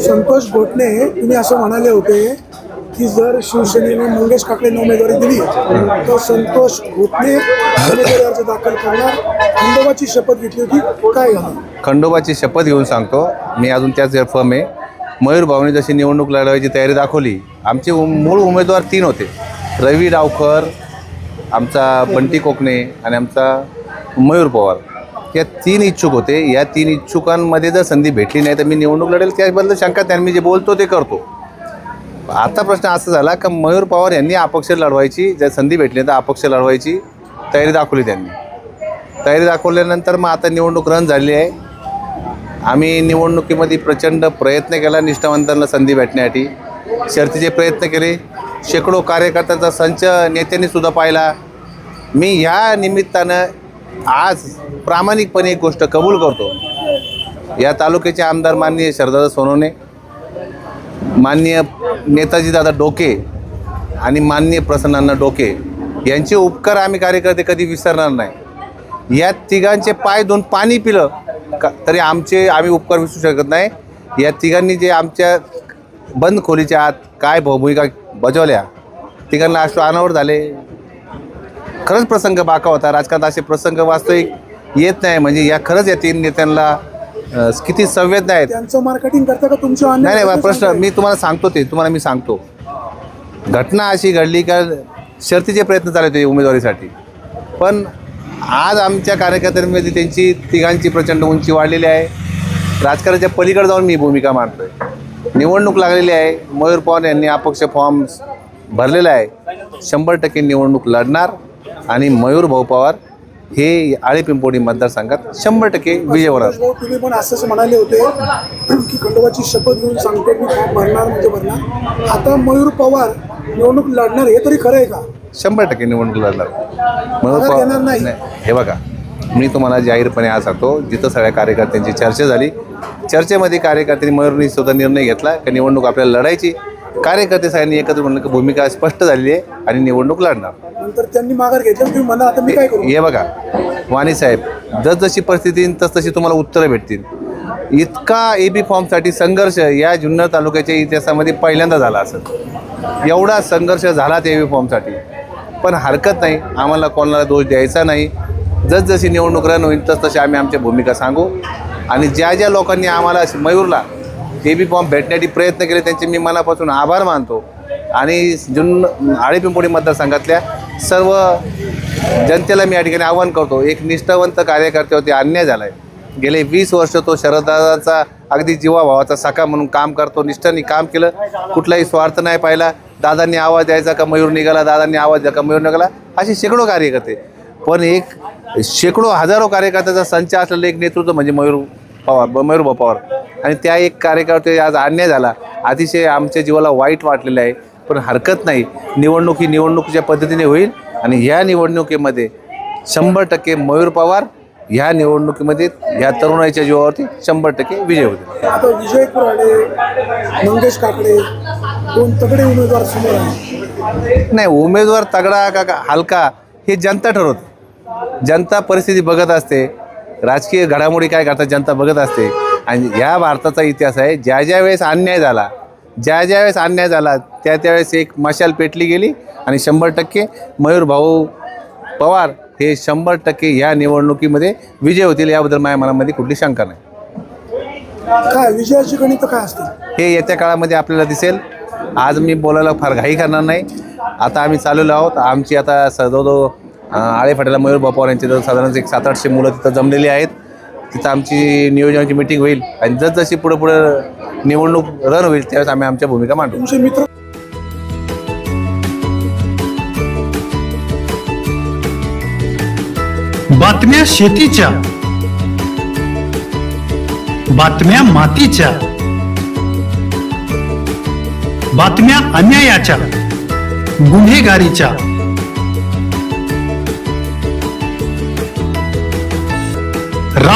संतोष घोटणे तुम्ही असं म्हणाले होते की जर शिवसेनेने मंगेश काकडेंना उमेदवारी दिली तर संतोष घोटणे उमेदवारी अर्ज दाखल करणार. खंडोबाची शपथ घेतली होती. काय खंडोबाची शपथ घेऊन सांगतो. मी अजून त्याच फर्म आहे. मयूर भाऊनी जशी निवडणूक लढवायची तयारी दाखवली आमचे उम- मूळ उमेदवार तीन होते. रवी डावकर आमचा बंटी कोकणे आणि आमचा मयूर पवार. या तीन इच्छुक होते. या तीन इच्छुकांमध्ये जर संधी भेटली नाही तर मी निवडणूक लढेल. त्याबद्दल शंका त्यांनी मी जे बोलतो ते करतो. आता प्रश्न असा झाला का मयूर पवार यांनी अपक्ष लढवायची. जर संधी भेटली तर अपक्ष लढवायची तयारी दाखवली त्यांनी. तयारी दाखवल्यानंतर मग आता निवडणूक रन झाली आहे. आम्ही निवडणुकीमध्ये प्रचंड प्रयत्न केला निष्ठावंतांना संधी भेटण्यासाठी. शर्तीचे प्रयत्न केले. शेकडो कार्यकर्त्यांचा संच नेत्यांनी सुद्धा पाहिला. मी ह्या निमित्तानं आज प्रामाणिकपणे एक गोष्ट कबूल करतो. या तालुक्याचे आमदार माननीय शरदादा सोनवणे माननीय नेताजी दादा डोके आणि माननीय प्रसन्नांना डोके यांचे उपकार आम्ही कार्यकर्ते कधी विसरणार नाही. या तिघांचे पाय दोन पाणी पिलं का तरी आमचे आम्ही उपकार विसरू शकत नाही. या तिघांनी जे आमच्या बंद खोलीच्या आत काय भूमिका बजावल्या तिघांना अश्रू अनावर झाले. खरंच प्रसंग बाका होता. राजकारणात असे प्रसंग वास्तविक येत नाही. म्हणजे या खरंच या तीन नेत्यांना अं, किती संवेदना आहेत. त्यांचं मार्केटिंग करता का तुमच्या नाही नाही प्रश्न मी तुम्हाला सांगतो ते. तुम्हाला मी सांगतो. घटना अशी घडली का शर्तीचे प्रयत्न चालू होते उमेदवारीसाठी. पण आज आमच्या कार्यकर्त्यांमध्ये त्यांची तिघांची प्रचंड उंची वाढलेली आहे. राजकारणाच्या पलीकडे जाऊन मी भूमिका मांडतोय. निवडणूक लागलेली आहे. मयूर पवार यांनी अपक्ष फॉर्म भरलेला आहे. शंभर टक्के निवडणूक लढणार. आणि मयूर भाऊ पवार हे आळेपिंपोडी मतदारसंघात शंभर टक्के विजय होणार. तुम्ही पण असंच म्हणाले होते की खंडोबाची शपथ घेऊन सांगतो फॉर्म भरणार म्हणजे भरणार. आता मयूर पवार निवडणूक लढणार हे तरी खरं आहे का? शंभर टक्के निवडणूक लढणार. मयूर पवार नाही. हे बघा मी तुम्हाला जाहीरपणे आज सांगतो जिथं सगळ्या कार्यकर्त्यांची चर्चा झाली चर्चेमध्ये कार्यकर्त्यांनी मयूरनी सुद्धा निर्णय घेतला की निवडणूक आपल्याला लढायची. कार्यकर्ते सगळ्यांनी एकत्र म्हणलं की भूमिका स्पष्ट झालेली आहे आणि निवडणूक लढणार. नंतर त्यांनी माघार घेतली तुम्ही म्हणा आता मी काय करू? हे बघा वाणी साहेब जसजशी परिस्थिती येईल तसतशी तुम्हाला उत्तरं भेटतील. इतका ए बी फॉर्मसाठी संघर्ष या जुन्नर तालुक्याच्या इतिहासामध्ये पहिल्यांदा झाला असेल. एवढा संघर्ष झाला त्या ए बी फॉर्मसाठी. पण हरकत नाही आम्हाला कोणाला दोष द्यायचा नाही. जसजशी निवडणूक रन होईल तसतशी आम्ही आमच्या भूमिका सांगू. आणि ज्या ज्या लोकांनी आम्हाला मयूरला ए बी फॉर्म भेटण्यासाठी प्रयत्न केले. त्यांचे मी मनापासून आभार मानतो. आणि जुन आळेपिंपोडी मतदारसंघातल्या सर्व जनतेला मी या ठिकाणी आवाहन करतो एक निष्ठावंत कार्यकर्ते होते अन्याय झाला आहे गेले वीस वर्ष तो शरददादाचा अगदी जीवाभावाचा सखा म्हणून काम करतो निष्ठाने काम केलं. कुठलाही स्वार्थ नाही पाहिला. दादांनी आवाज द्यायचा का मयूर निघाला दादांनी आवाज द्या का मयूर निघाला? असे शेकडो कार्यकर्ते. पण एक शेकडो हजारो कार्यकर्त्याचा संच असलेलं एक नेतृत्व म्हणजे मयूर पवार मयूर पवार. आणि त्या एक कार्यकर्ते आज अन्याय झाला. अतिशय आमच्या जीवाला वाईट वाटलेलं आहे. पण हरकत नाही. निवडणूक ही निवडणुकीच्या पद्धतीने होईल आणि ह्या निवडणुकीमध्ये शंभर टक्के मयूर पवार ह्या निवडणुकीमध्ये ह्या तरुणाईच्या जीवावरती शंभर टक्के विजय होतील आता विजय कुराडे मंगेश काकडे दोन तगडे उमेदवार समोर आहेत? नाही उमेदवार तगडा का का हलका हे जनता ठरवते. जनता परिस्थिती बघत असते. राजकीय घडामोडी काय करतात जनता बघत असते. आणि ह्या भारताचा इतिहास आहे ज्या ज्या वेळेस अन्याय झाला ज्या ज्या वेळेस अन्याय झाला त्या त्यावेळेस एक मशाल पेटली गेली आणि शंभर टक्के मयूर भाऊ पवार हे शंभर टक्के ह्या निवडणुकीमध्ये विजय होतील याबद्दल माझ्या मनामध्ये कुठली शंका नाही. काय विजयाची गणित काय असतील? हे येत्या काळामध्ये आपल्याला दिसेल. आज मी बोलायला फार घाई करणार नाही. आता आम्ही चाललेलो आहोत. आमची आता जवळजवळ आळे फाट्याला मयूर बापवार यांची साधारण एक सात आठशे मुलं तिथं जमलेली आहेत. तिथं आमची नियोजनाची मिटिंग होईल. आणि जसजशी पुढे पुढे निवडणूक रन होईल त्यावेळेस आम्ही आमच्या भूमिका मांडू. तुमचे मित्र? बातम्या शेतीच्या बातम्या मातीच्या बातम्या अन्यायाच्या गुन्हेगारीच्या.